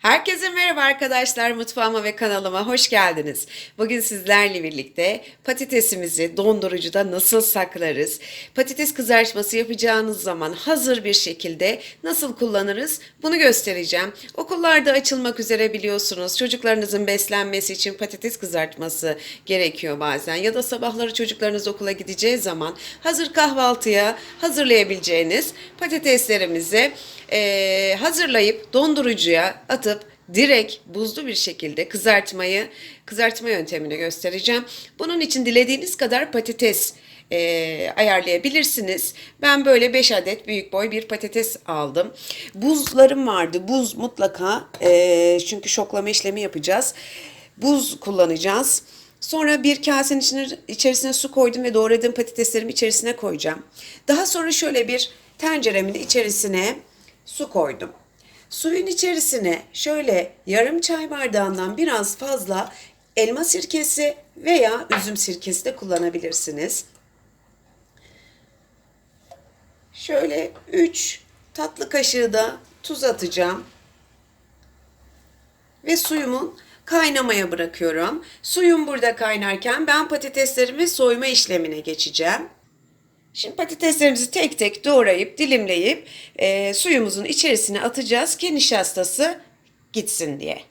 Herkese merhaba arkadaşlar mutfağıma ve kanalıma hoş geldiniz. Bugün sizlerle birlikte patatesimizi dondurucuda nasıl saklarız? Patates kızartması yapacağınız zaman hazır bir şekilde nasıl kullanırız? Bunu göstereceğim. Okullarda açılmak üzere biliyorsunuz. Çocuklarınızın beslenmesi için patates kızartması gerekiyor bazen ya da sabahları çocuklarınız okula gideceği zaman hazır kahvaltıya hazırlayabileceğiniz patateslerimizi eee, hazırlayıp dondurucuya atıp direkt buzlu bir şekilde kızartmayı kızartma yöntemini göstereceğim. Bunun için dilediğiniz kadar patates eee, ayarlayabilirsiniz. Ben böyle 5 adet büyük boy bir patates aldım. Buzlarım vardı. Buz mutlaka eee, çünkü şoklama işlemi yapacağız. Buz kullanacağız. Sonra bir kasenin içine, içerisine su koydum ve doğradığım patateslerimi içerisine koyacağım. Daha sonra şöyle bir tenceremin içerisine su koydum. Suyun içerisine şöyle yarım çay bardağından biraz fazla elma sirkesi veya üzüm sirkesi de kullanabilirsiniz. Şöyle 3 tatlı kaşığı da tuz atacağım ve suyumun kaynamaya bırakıyorum. Suyum burada kaynarken ben patateslerimi soyma işlemine geçeceğim. Şimdi patateslerimizi tek tek doğrayıp dilimleyip e, suyumuzun içerisine atacağız ki nişastası gitsin diye.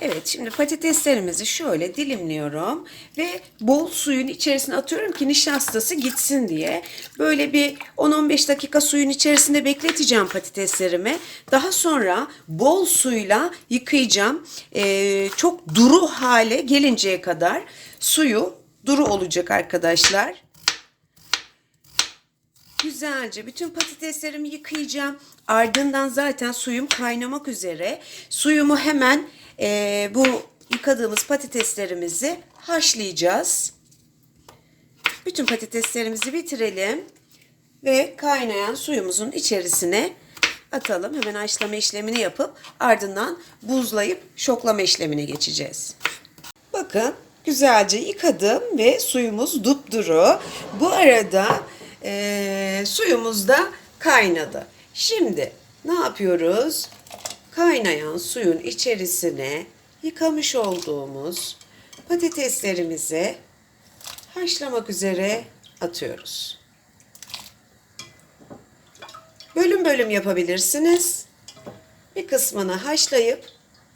Evet şimdi patateslerimizi şöyle dilimliyorum ve bol suyun içerisine atıyorum ki nişastası gitsin diye. Böyle bir 10-15 dakika suyun içerisinde bekleteceğim patateslerimi. Daha sonra bol suyla yıkayacağım. Ee, çok duru hale gelinceye kadar suyu duru olacak arkadaşlar. Güzelce bütün patateslerimi yıkayacağım. Ardından zaten suyum kaynamak üzere. Suyumu hemen eee, bu yıkadığımız patateslerimizi haşlayacağız. Bütün patateslerimizi bitirelim ve kaynayan suyumuzun içerisine atalım. Hemen haşlama işlemini yapıp ardından buzlayıp şoklama işlemine geçeceğiz. Bakın güzelce yıkadım ve suyumuz dupduru. Bu arada eee, suyumuz da kaynadı. Şimdi ne yapıyoruz? Kaynayan suyun içerisine yıkamış olduğumuz patateslerimizi haşlamak üzere atıyoruz. Bölüm bölüm yapabilirsiniz. Bir kısmını haşlayıp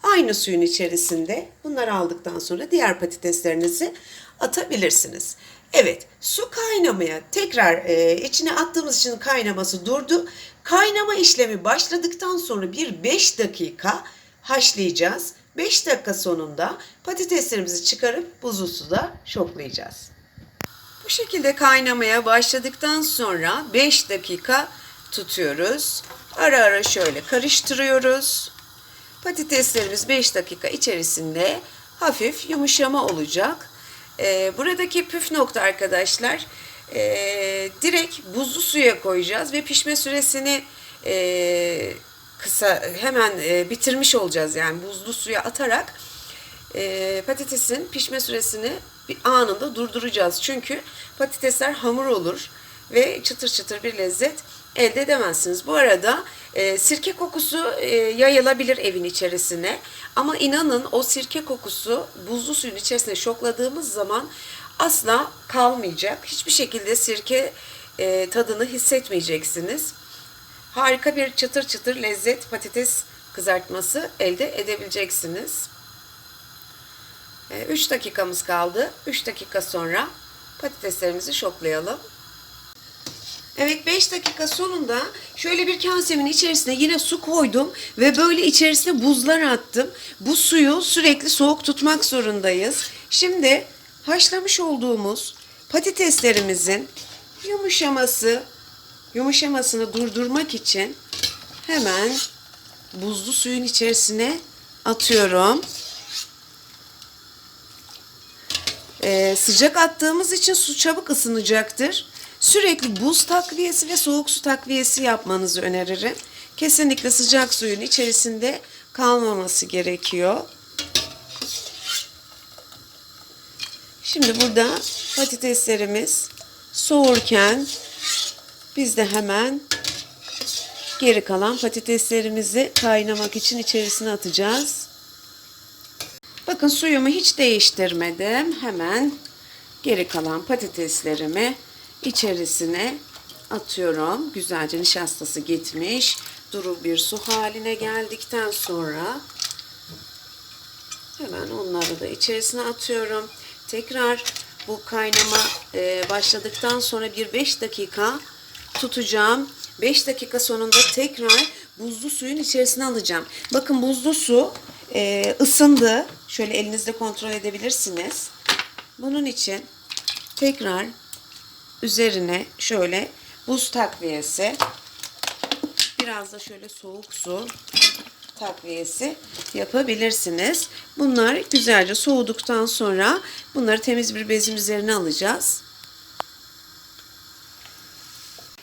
aynı suyun içerisinde bunları aldıktan sonra diğer patateslerinizi atabilirsiniz. Evet, su kaynamaya tekrar e, içine attığımız için kaynaması durdu. Kaynama işlemi başladıktan sonra bir 5 dakika haşlayacağız. 5 dakika sonunda patateslerimizi çıkarıp buzlu suda şoklayacağız. Bu şekilde kaynamaya başladıktan sonra 5 dakika tutuyoruz. Ara ara şöyle karıştırıyoruz. Patateslerimiz 5 dakika içerisinde hafif yumuşama olacak. Ee, buradaki püf nokta arkadaşlar ee, direkt buzlu suya koyacağız ve pişme süresini ee, kısa hemen ee, bitirmiş olacağız yani buzlu suya atarak e, patatesin pişme süresini bir anında durduracağız. Çünkü patatesler hamur olur ve çıtır çıtır bir lezzet elde edemezsiniz. Bu arada e, sirke kokusu e, yayılabilir evin içerisine. Ama inanın o sirke kokusu buzlu suyun içerisine şokladığımız zaman asla kalmayacak. Hiçbir şekilde sirke e, tadını hissetmeyeceksiniz. Harika bir çıtır çıtır lezzet patates kızartması elde edebileceksiniz. 3 dakikamız kaldı. 3 dakika sonra patateslerimizi şoklayalım. Evet 5 dakika sonunda şöyle bir kasemin içerisine yine su koydum ve böyle içerisine buzlar attım. Bu suyu sürekli soğuk tutmak zorundayız. Şimdi haşlamış olduğumuz patateslerimizin yumuşaması yumuşamasını durdurmak için hemen buzlu suyun içerisine atıyorum. Ee, sıcak attığımız için su çabuk ısınacaktır. Sürekli buz takviyesi ve soğuk su takviyesi yapmanızı öneririm. Kesinlikle sıcak suyun içerisinde kalmaması gerekiyor. Şimdi burada patateslerimiz soğurken biz de hemen Geri kalan patateslerimizi kaynamak için içerisine atacağız. Bakın suyumu hiç değiştirmedim. Hemen geri kalan patateslerimi içerisine atıyorum. Güzelce nişastası gitmiş. Duru bir su haline geldikten sonra hemen onları da içerisine atıyorum. Tekrar bu kaynama e, başladıktan sonra bir 5 dakika tutacağım. 5 dakika sonunda tekrar buzlu suyun içerisine alacağım. Bakın buzlu su e, ısındı. Şöyle elinizle kontrol edebilirsiniz. Bunun için tekrar üzerine şöyle buz takviyesi biraz da şöyle soğuk su takviyesi yapabilirsiniz. Bunlar güzelce soğuduktan sonra bunları temiz bir bezin üzerine alacağız.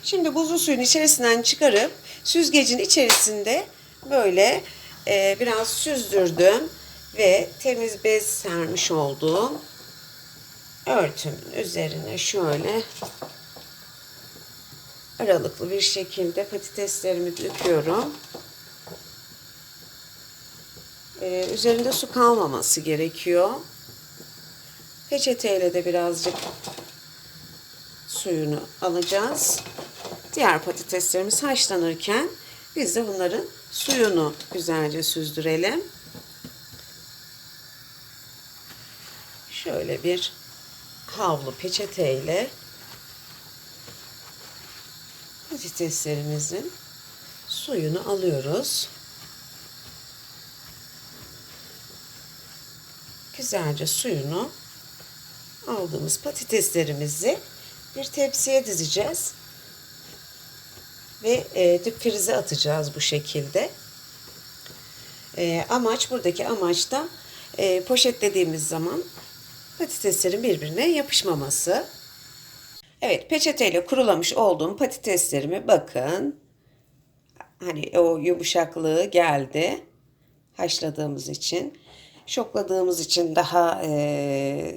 Şimdi buzlu suyun içerisinden çıkarıp süzgecin içerisinde böyle e, biraz süzdürdüm ve temiz bez sermiş olduğum örtümün üzerine şöyle aralıklı bir şekilde patateslerimi döküyorum. Ee, üzerinde su kalmaması gerekiyor. Peçeteyle de birazcık suyunu alacağız. Diğer patateslerimiz haşlanırken biz de bunların suyunu güzelce süzdürelim. Şöyle bir havlu peçeteyle patateslerimizin suyunu alıyoruz. Güzelce suyunu aldığımız patateslerimizi bir tepsiye dizeceğiz. Ve e, dip atacağız bu şekilde. E, amaç buradaki amaç da e, poşetlediğimiz zaman patateslerin birbirine yapışmaması. Evet peçeteyle kurulamış olduğum patateslerimi bakın. Hani o yumuşaklığı geldi. Haşladığımız için. Şokladığımız için daha e,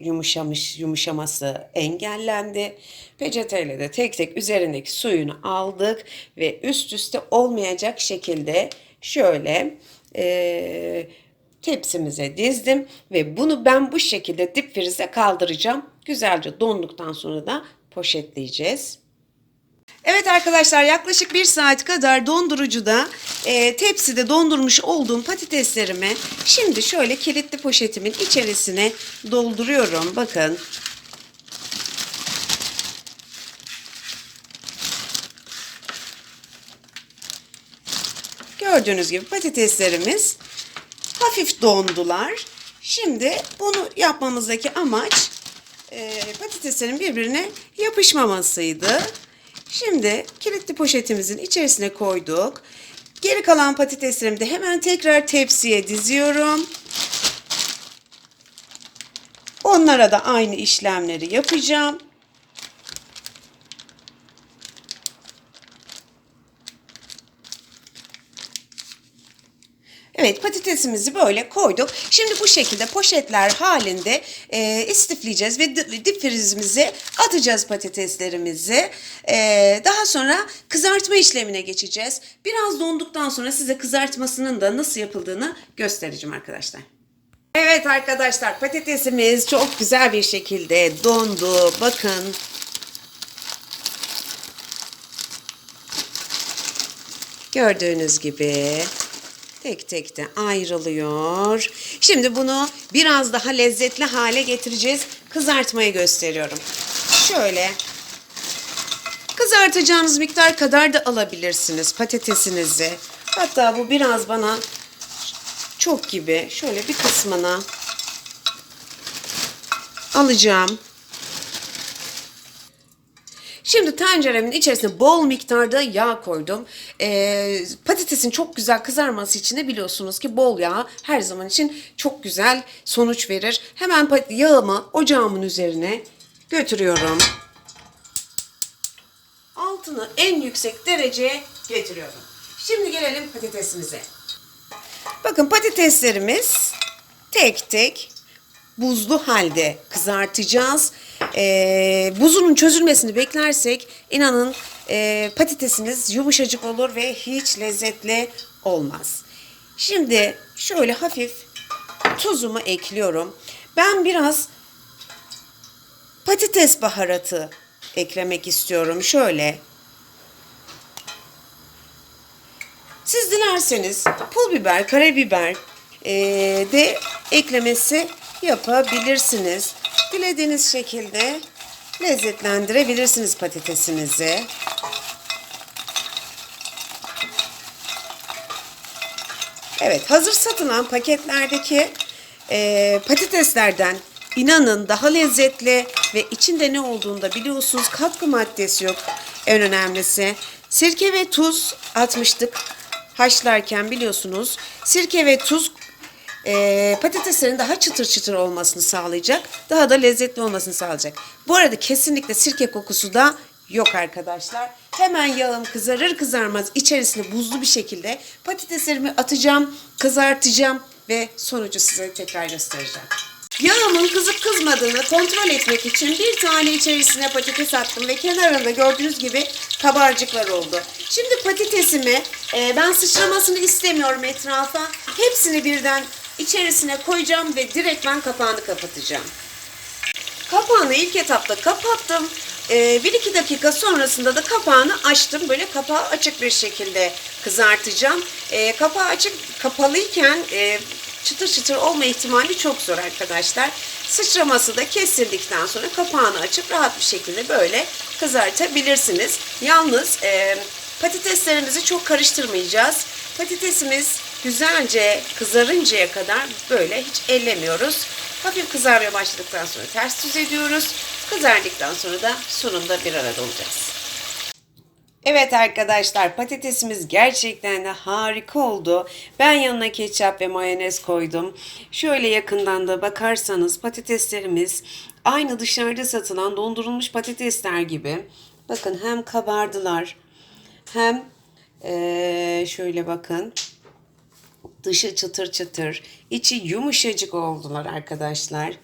yumuşamış yumuşaması engellendi. Peçeteyle de tek tek üzerindeki suyunu aldık ve üst üste olmayacak şekilde şöyle e, tepsimize dizdim ve bunu ben bu şekilde dip frize kaldıracağım. Güzelce donduktan sonra da poşetleyeceğiz. Evet arkadaşlar yaklaşık bir saat kadar dondurucuda e, tepside dondurmuş olduğum patateslerimi şimdi şöyle kilitli poşetimin içerisine dolduruyorum. Bakın. Gördüğünüz gibi patateslerimiz hafif dondular. Şimdi bunu yapmamızdaki amaç e, patateslerin birbirine yapışmamasıydı. Şimdi kilitli poşetimizin içerisine koyduk. Geri kalan patateslerimi de hemen tekrar tepsiye diziyorum. Onlara da aynı işlemleri yapacağım. Evet patatesimizi böyle koyduk. Şimdi bu şekilde poşetler halinde e, istifleyeceğiz ve dip frizimize atacağız patateslerimizi. E, daha sonra kızartma işlemine geçeceğiz. Biraz donduktan sonra size kızartmasının da nasıl yapıldığını göstereceğim arkadaşlar. Evet arkadaşlar patatesimiz çok güzel bir şekilde dondu. Bakın. Gördüğünüz gibi tek tek de ayrılıyor. Şimdi bunu biraz daha lezzetli hale getireceğiz. Kızartmayı gösteriyorum. Şöyle kızartacağınız miktar kadar da alabilirsiniz patatesinizi. Hatta bu biraz bana çok gibi. Şöyle bir kısmına alacağım. Şimdi tenceremin içerisine bol miktarda yağ koydum. Ee, patatesin çok güzel kızarması için de biliyorsunuz ki bol yağ her zaman için çok güzel sonuç verir. Hemen yağımı ocağımın üzerine götürüyorum. Altını en yüksek dereceye getiriyorum. Şimdi gelelim patatesimize. Bakın patateslerimiz tek tek buzlu halde kızartacağız. Ee, buzunun çözülmesini beklersek inanın e, patatesiniz yumuşacık olur ve hiç lezzetli olmaz. Şimdi şöyle hafif tuzumu ekliyorum. Ben biraz patates baharatı eklemek istiyorum. Şöyle. Siz dilerseniz pul biber, karabiber eee, de eklemesi yapabilirsiniz. Dilediğiniz şekilde lezzetlendirebilirsiniz patatesinizi. Evet, hazır satılan paketlerdeki eee, patateslerden inanın daha lezzetli ve içinde ne olduğunu da biliyorsunuz. Katkı maddesi yok en önemlisi. Sirke ve tuz atmıştık haşlarken biliyorsunuz. Sirke ve tuz eee, patateslerin daha çıtır çıtır olmasını sağlayacak. Daha da lezzetli olmasını sağlayacak. Bu arada kesinlikle sirke kokusu da yok arkadaşlar. Hemen yağım kızarır kızarmaz içerisine buzlu bir şekilde patateslerimi atacağım, kızartacağım ve sonucu size tekrar göstereceğim. Yağımın kızıp kızmadığını kontrol etmek için bir tane içerisine patates attım ve kenarında gördüğünüz gibi kabarcıklar oldu. Şimdi patatesimi e, ben sıçramasını istemiyorum etrafa. Hepsini birden içerisine koyacağım ve direkt ben kapağını kapatacağım. Kapağını ilk etapta kapattım. Ee, bir iki dakika sonrasında da kapağını açtım. Böyle kapağı açık bir şekilde kızartacağım. Ee, kapağı açık kapalıyken e, çıtır çıtır olma ihtimali çok zor arkadaşlar. Sıçraması da kesildikten sonra kapağını açıp rahat bir şekilde böyle kızartabilirsiniz. Yalnız e, patateslerimizi çok karıştırmayacağız. Patatesimiz güzelce kızarıncaya kadar böyle hiç ellemiyoruz. Hafif kızarmaya başladıktan sonra ters düz ediyoruz. Kızardıktan sonra da sonunda bir arada olacağız. Evet arkadaşlar patatesimiz gerçekten de harika oldu. Ben yanına ketçap ve mayonez koydum. Şöyle yakından da bakarsanız patateslerimiz aynı dışarıda satılan dondurulmuş patatesler gibi. Bakın hem kabardılar hem eee, şöyle bakın dışı çıtır çıtır içi yumuşacık oldular arkadaşlar.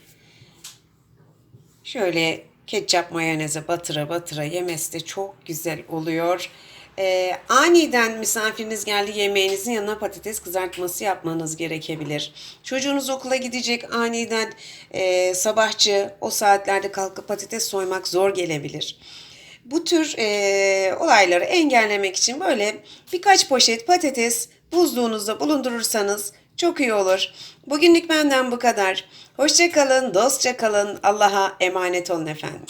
Şöyle ketçap mayoneze batıra batıra yemesi de çok güzel oluyor. Ee, aniden misafiriniz geldi yemeğinizin yanına patates kızartması yapmanız gerekebilir. Çocuğunuz okula gidecek aniden e, sabahçı o saatlerde kalkıp patates soymak zor gelebilir. Bu tür e, olayları engellemek için böyle birkaç poşet patates buzluğunuzda bulundurursanız çok iyi olur. Bugünlük benden bu kadar. Hoşça kalın, dostça kalın. Allah'a emanet olun efendim.